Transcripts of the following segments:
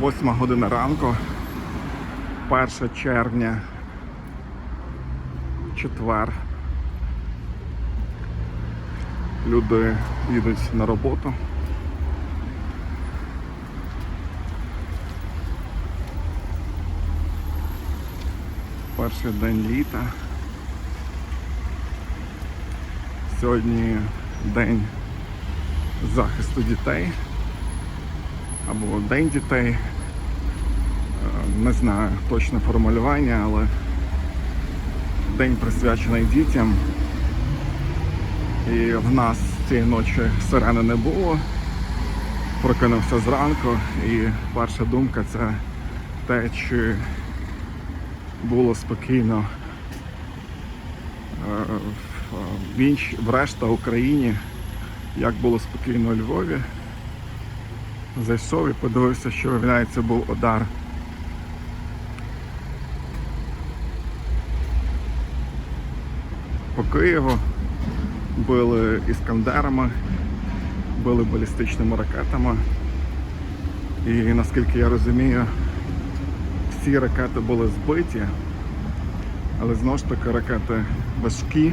Восьма година ранку, 1 червня, четвер. Люди їдуть на роботу. Перший день літа. Сьогодні день захисту дітей або День дітей. Е, Не знаю точне формулювання, але день присвячений дітям. І в нас цієї ночі сирени не було. Прокинувся зранку і перша думка це те, чи було спокійно е, в- решта Україні, як було спокійно у Львові. Зайшов і подивився, що виявляється був удар. По Києву били іскандерами, били балістичними ракетами. І наскільки я розумію, всі ракети були збиті, але знову ж таки ракети важкі,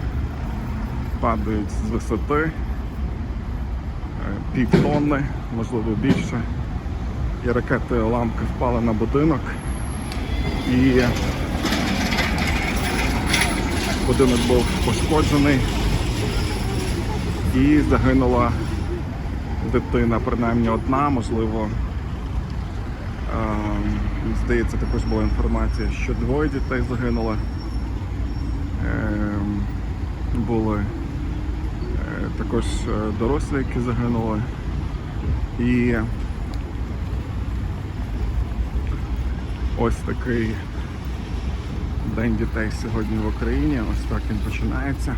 падають з висоти е, пів тонни, можливо більше. І ракети ламки впали на будинок. І будинок був пошкоджений. І загинула дитина, принаймні одна, можливо. ем, Здається, також була інформація, що двоє дітей загинуло. Ем, Були також е, дорослі, які загинули. І ось такий День дітей сьогодні в Україні. Ось так він починається.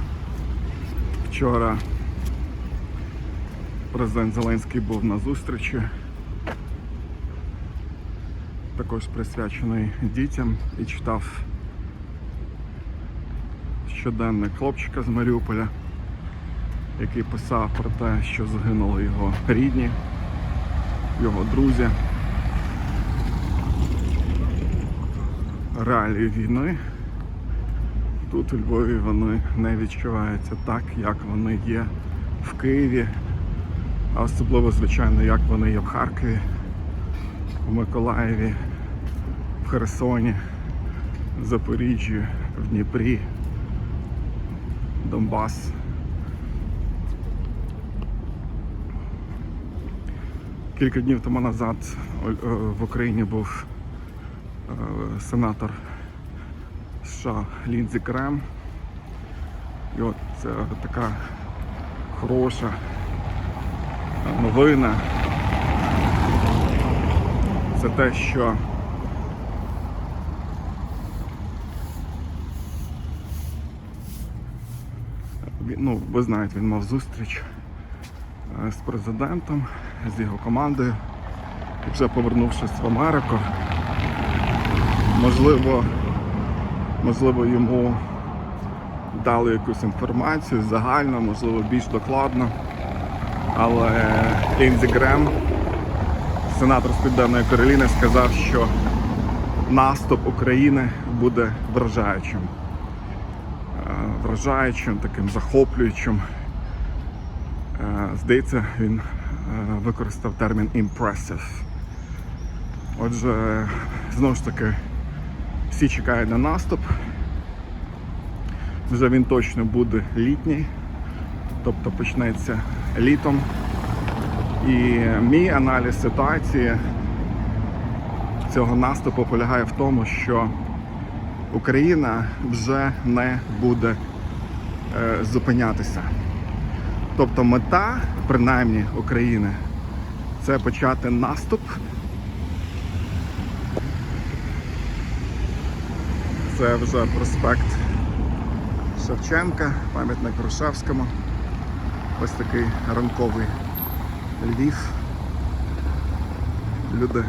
Вчора президент Зеленський був на зустрічі, також присвячений дітям і читав щоденник хлопчика з Маріуполя, який писав про те, що загинули його рідні, його друзі. Реалії війни. Тут у Львові вони не відчуваються так, як вони є в Києві, а особливо, звичайно, як вони є в Харкові, в Миколаєві, в Херсоні, в Запоріжжі, в Дніпрі, Донбас. Кілька днів тому назад е, в Україні був е, сенатор США Ліндзі Крем. І от це така хороша новина. Це те, що ну, ви знаєте, він мав зустріч з президентом, з його командою. І вже повернувшись в Америку, можливо, можливо, йому дали якусь інформацію загально, можливо, більш докладно. Але Ліндзі Грем, сенатор з Південної Кароліни, сказав, що наступ України буде вражаючим. Е, Вражаючим, таким захоплюючим. Е, Здається, він е, використав термін impressive. Отже, знову ж таки, всі чекають на наступ. Вже він точно буде літній, тобто почнеться літом. І мій аналіз ситуації цього наступу полягає в тому, що Україна вже не буде е, зупинятися. Тобто мета, принаймні України, це почати наступ. Це вже проспект Шевченка, пам'ятник Грушевському. Ось такий ранковий Львів. Люди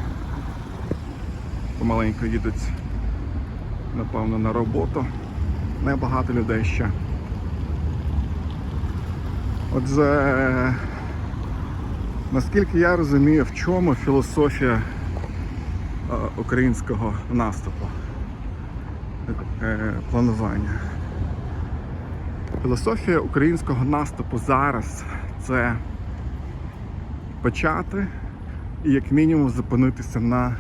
помаленьку їдуть, напевно, на роботу. Небагато людей ще. Отже, наскільки я розумію, в чому філософія українського наступу, е, планування. Філософія українського наступу зараз це почати і як мінімум зупинитися на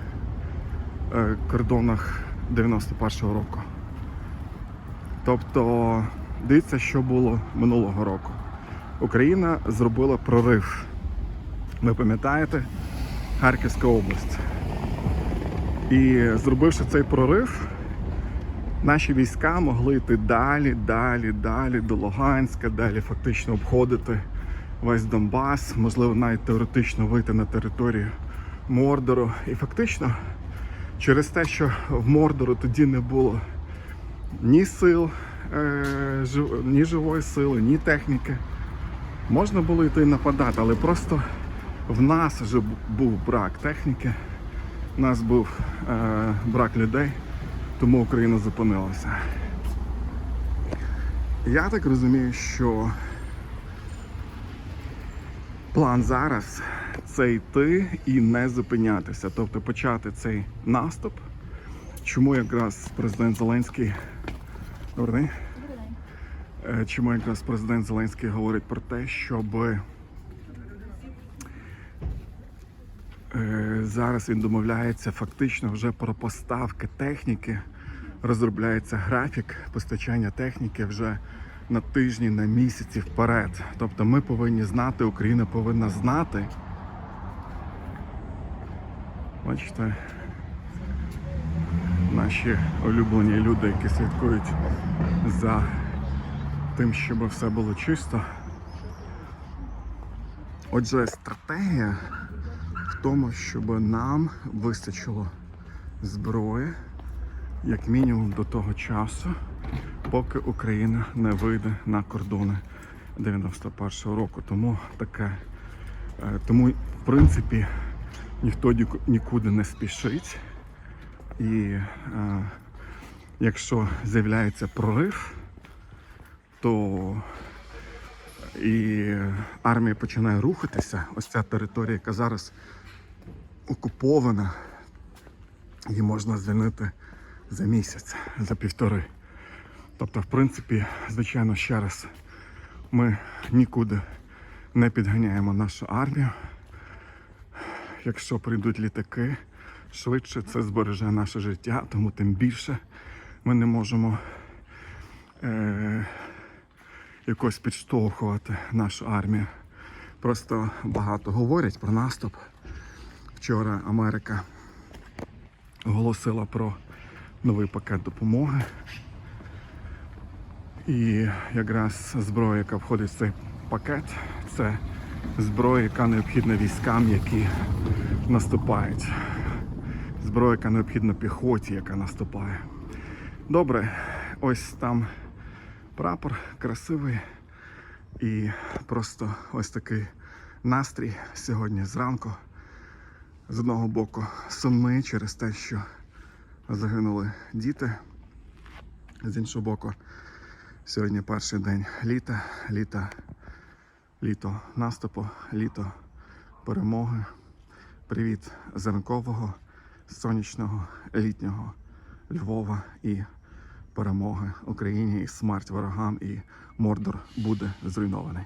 е, кордонах 91-го року. Тобто, дивіться, що було минулого року. Україна зробила прорив. Ви пам'ятаєте? Харківська область. І зробивши цей прорив, наші війська могли йти далі, далі, далі до Луганська, далі фактично обходити весь Донбас, можливо, навіть теоретично вийти на територію Мордору. І фактично, через те, що в Мордору тоді не було ні сил, е, ні живої сили, ні техніки, можна було йти нападати, але просто в нас вже був брак техніки, в нас був е, брак людей, тому Україна зупинилася. Я так розумію, що план зараз це йти і не зупинятися, тобто почати цей наступ. Чому якраз президент Зеленський Добрий. Е, Чому якраз президент Зеленський говорить про те, щоб е, зараз він домовляється фактично вже про поставки техніки, розробляється графік постачання техніки вже на тижні, на місяці вперед. Тобто ми повинні знати, Україна повинна знати. Бачите, наші улюблені люди, які слідкують за тим, щоб все було чисто. Отже, стратегія в тому, щоб нам вистачило зброї, як мінімум до того часу, поки Україна не вийде на кордони 91-го року. Тому таке, е, тому в принципі ніхто нікуди не спішить. І е, якщо з'являється прорив, то і армія починає рухатися, ось ця територія, яка зараз окупована, її можна звільнити за місяць, за півтори. Тобто, в принципі, звичайно, ще раз, ми нікуди не підганяємо нашу армію. Якщо прийдуть літаки, швидше це збереже наше життя, тому тим більше ми не можемо е, якось підштовхувати нашу армію. Просто багато говорять про наступ. Вчора Америка оголосила про новий пакет допомоги. І якраз зброя, яка входить в цей пакет, це зброя, яка необхідна військам, які наступають. Зброя, яка необхідна піхоті, яка наступає. Добре, ось там прапор красивий. І просто ось такий настрій сьогодні зранку. З одного боку сумний через те, що загинули діти. З іншого боку, сьогодні перший день літа, літа, літо наступу, літо перемоги. Привіт з сонячного, літнього Львова і перемоги Україні, і смерть ворогам, і Мордор буде зруйнований.